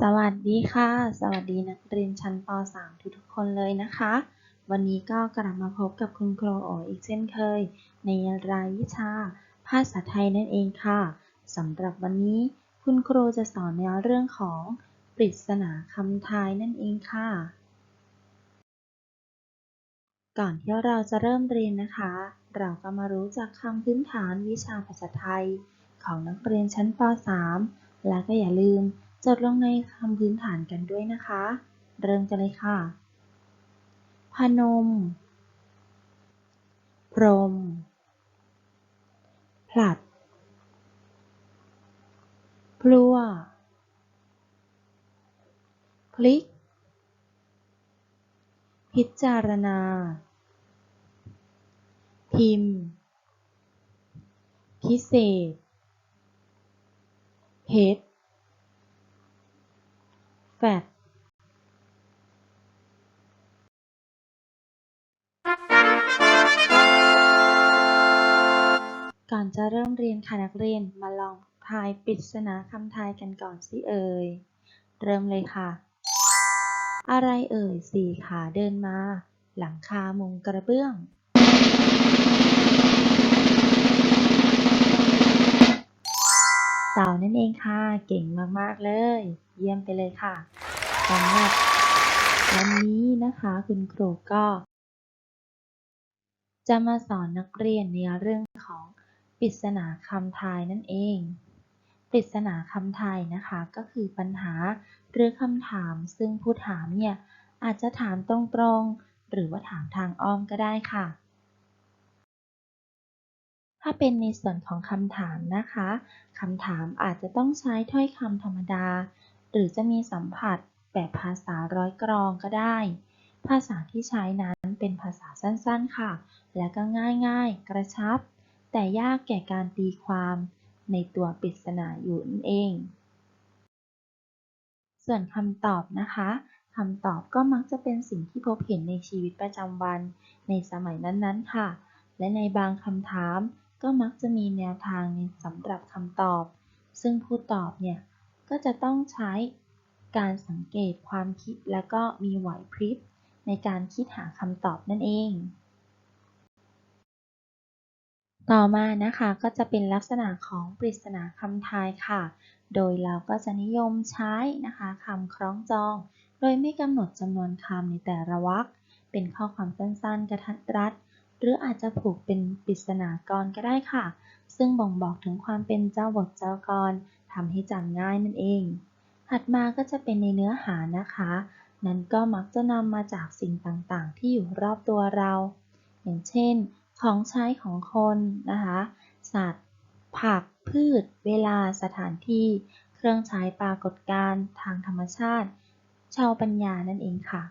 สวัสดีค่ะ สวัสดีนักเรียนชั้นป .3 ทุกๆคนเลยนะคะ วันนี้ก็กลับมาพบกับคุณครูโออีกเช่นเคย ในรายวิชา ภาษาไทยนั่นเองค่ะสำหรับวันนี้คุณครูจะสอนในเรื่องของปริศนาคำทายนั่นเองค่ะ ก่อนที่เราจะเริ่มเรียนนะคะ เราก็มารู้จักคำพื้นฐานวิชาภาษาไทย ของนักเรียนชั้นป .3 และก็อย่าลืม จดลงในคำพื้นฐานกันด้วยนะคะ เริ่มกันเลยค่ะ พนม พรม ผลัด พลัว พลิก พิจารณา พิมพ์ พิเศษเพชร ฟก่อนจะเริ่มเรียนค่ะนักเรียนมาลองทายปริศนาคำทายกันก่อนสิเอ่ย เริ่มเลยค่ะ อะไรเอ่ยสี่ขาเดินมา หลังคามุงกระเบื้อง เต่านั่นเองค่ะ เก่งมากๆเลย เยี่ยมไปเลยค่ะสำหรับวันนี้นะคะคุณครูก็ จะมาสอนนักเรียนในเรื่องของปริศนาคำทายนั่นเอง ปริศนาคำทายนะคะก็คือปัญหาหรือคำถามซึ่งผู้ถามเนี่ยอาจจะถามตรงๆ หรือว่าถามทางอ้อมก็ได้ค่ะ ถ้าเป็นในส่วนของคำถามนะคะคำถามอาจจะต้องใช้ถ้อยคำธรรมดา หรือจะมีสัมผัสแบบภาษาร้อยกรองก็ได้ ภาษาที่ใช้นั้นเป็นภาษาสั้นๆค่ะ และก็ง่ายๆ กระชับ แต่ยากแก่การตีความในตัวปริศนาอยู่นั่นเอง ส่วนคำตอบนะคะคำตอบก็มักจะเป็นสิ่งที่พบเห็นในชีวิตประจำวันในสมัยนั้นๆค่ะ และในบางคำถาม ก็มักจะมีแนวทางสำหรับคำตอบ ซึ่งผู้ตอบเนี่ย ก็จะต้องใช้การสังเกตความคิดและก็มีไหวพริบในการคิดหาคำตอบนั่นเอง ต่อมานะคะก็จะเป็นลักษณะของปริศนาคำทายค่ะ โดยเราก็จะนิยมใช้นะคะคำคล้องจอง โดยไม่กำหนดจำนวนคำในแต่ละวรรคเป็นข้อความสั้นๆ กระทัดรัด หรืออาจจะผูกเป็นปริศนากรก็ได้ค่ะ ซึ่งบ่งบอกถึงความเป็นเจ้าบทเจ้ากรทำให้จำง่ายนั่นเอง ถัดมาก็จะเป็นในเนื้อหานะคะ นั้นก็มักจะนำมาจากสิ่งต่างๆ ที่อยู่รอบตัวเรา อย่างเช่น ของใช้ของคนนะคะ สัตว์ ผัก พืช เวลา สถานที่ เครื่องใช้ปรากฏการณ์ทางธรรมชาติ ชาวปัญญานั่นเองค่ะ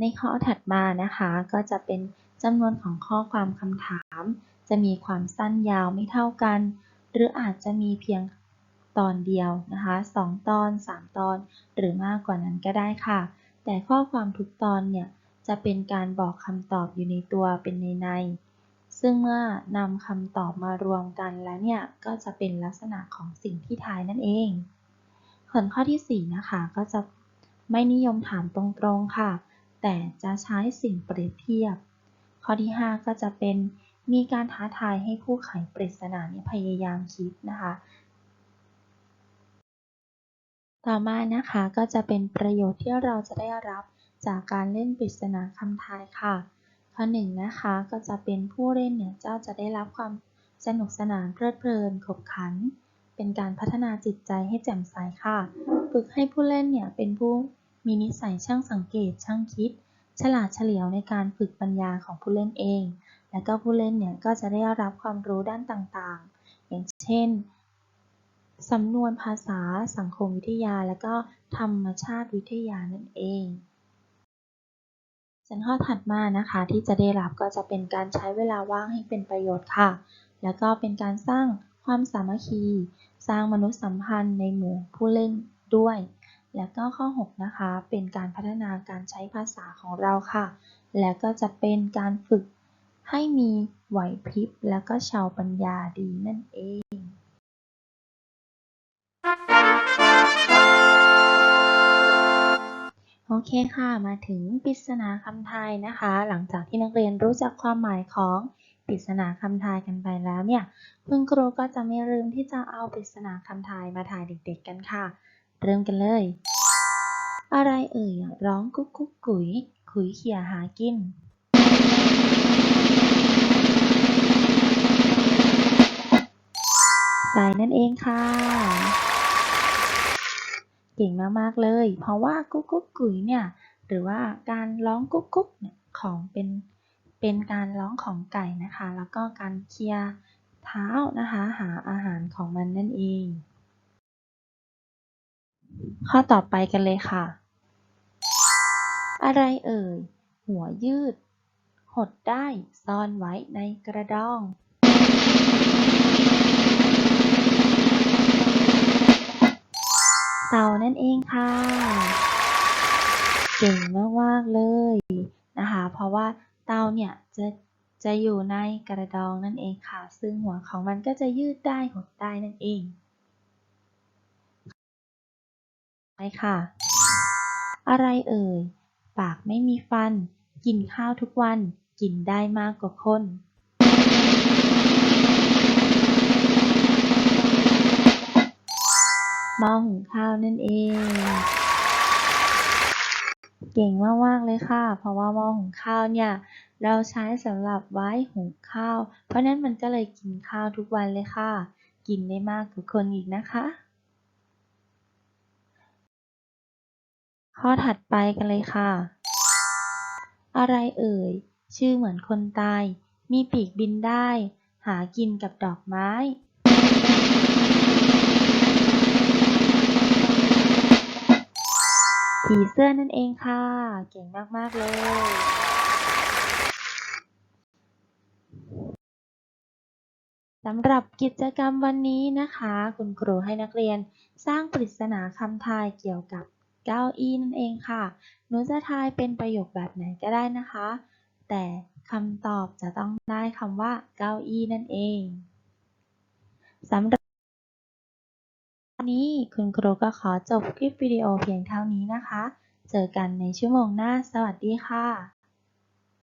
ในข้อถัดมานะคะ ก็จะเป็นจำนวนของข้อความคำถาม จะมีความสั้นยาวไม่เท่ากัน หรืออาจจะมีเพียงตอนเดียวนะคะสองตอน 3 ตอน หรือมากกว่านั้นก็ได้ค่ะ แต่ข้อความทุกตอนเนี่ยจะเป็นการบอกคำตอบอยู่ในตัวเป็นในใน ซึ่งเมื่อนำคำตอบมารวมกันแล้วเนี่ยก็จะเป็นลักษณะของสิ่งที่ทายนั่นเองส่วนข้อที่ 4 นะคะก็จะไม่นิยมถามตรงๆค่ะ แต่จะใช้สิ่งเปรียบเทียบ ข้อที่ 5 ก็จะเป็นมีการท้าทายให้ผู้ไขปริศนาเนี่ยพยายามคิดนะคะ ต่อมานะคะก็จะเป็นประโยชน์ที่เราจะได้รับจากการเล่นปริศนาคำทายค่ะ ข้อหนึ่งนะคะก็จะเป็นผู้เล่นเนี่ยเจ้าจะได้รับความสนุกสนานเพลิดเพลินขบขัน เป็นการพัฒนาจิตใจให้แจ่มใสค่ะ ฝึกให้ผู้เล่นเนี่ยเป็นผู้ มีนิสัยช่างสังเกตช่างคิด ฉลาดเฉลียวในการฝึกปัญญาของผู้เล่นเอง และก็ผู้เล่นเนี่ยก็จะได้รับความรู้ด้านต่างๆ อย่างเช่นสำนวนภาษา สังคมวิทยา และก็ธรรมชาติวิทยานั่นเองส่วนข้อถัดมานะคะที่จะได้รับก็จะเป็นการใช้เวลาว่างให้เป็นประโยชน์ค่ะ แล้วก็เป็นการสร้างความสามัคคี สร้างมนุษยสัมพันธ์ในหมู่ผู้เล่นด้วย แล้วก็ข้อ 6 นะคะ เป็นการพัฒนาการใช้ภาษาของเราค่ะ แล้วก็จะเป็นการฝึกให้มีไหวพริบแล้วก็ชาวปัญญาดีนั่นเองโอเคค่ะ มาถึงปริศนาคำไทยนะคะ หลังจากที่นักเรียนรู้จักความหมายของปริศนาคำไทยกันไปแล้วเนี่ย คุณครูก็จะไม่ลืมที่จะเอาปริศนาคำไทยมาทายเด็กๆกันค่ะ เริ่มกันเลย อะไรเอ่ยร้องกุ๊กกุ๊กกุ๋ยขุยเขี่ยหากิน ไก่นั่นเองค่ะ เก่งมากๆเลย เพราะว่ากุ๊กกุ๊กกุ๋ยเนี่ย หรือว่าการร้องกุ๊กกุ๊กเนี่ยของเป็นเป็นการร้องของไก่นะคะ แล้วก็การเคลียร์เท้านะคะ หาอาหารของมันนั่นเอง ข้อต่อไปกันเลยค่ะ อะไรเอ่ย หัวยืด หดได้ซ่อนไว้ในกระดองเต่านั่นเองค่ะ เก่งมากๆเลยนะคะ เพราะว่าเต่าเนี่ยจะจะอยู่ในกระดองนั่นเองค่ะ ซึ่งหัวของมันก็จะยืดได้หดได้นั่นเอง ไปค่ะ อะไรเอ่ย ปากไม่มีฟัน กินข้าวทุกวัน กินได้มากกว่าคนหม้อหุงข้าวนั่นเอง เก่งมากๆเลยค่ะ เพราะว่าหม้อหุงข้าวเนี่ย เราใช้สำหรับไว้หุงข้าว เพราะนั้นมันก็เลยกินข้าวทุกวันเลยค่ะ กินได้มากกว่าคนอีกนะคะ ข้อถัดไปกันเลยค่ะ อะไรเอ่ย ชื่อเหมือนคนตาย มีปีกบินได้ หากินกับดอกไม้ ผีเสื้อนั่นเองค่ะ เก่งมาก ๆ เลยสำหรับกิจกรรมวันนี้นะคะ คุณครูให้นักเรียนสร้างปริศนาคำทายเกี่ยวกับ เก้าอี้นั่นเองค่ะ หนูจะทายเป็นประโยคแบบไหนก็ได้นะคะ แต่คำตอบจะต้องได้คำว่าเก้าอี้นั่นเองสำหรับวันนี้คุณครูก็ขอจบคลิปวิดีโอเพียงเท่านี้นะคะ เจอกันในชั่วโมงหน้า สวัสดีค่ะ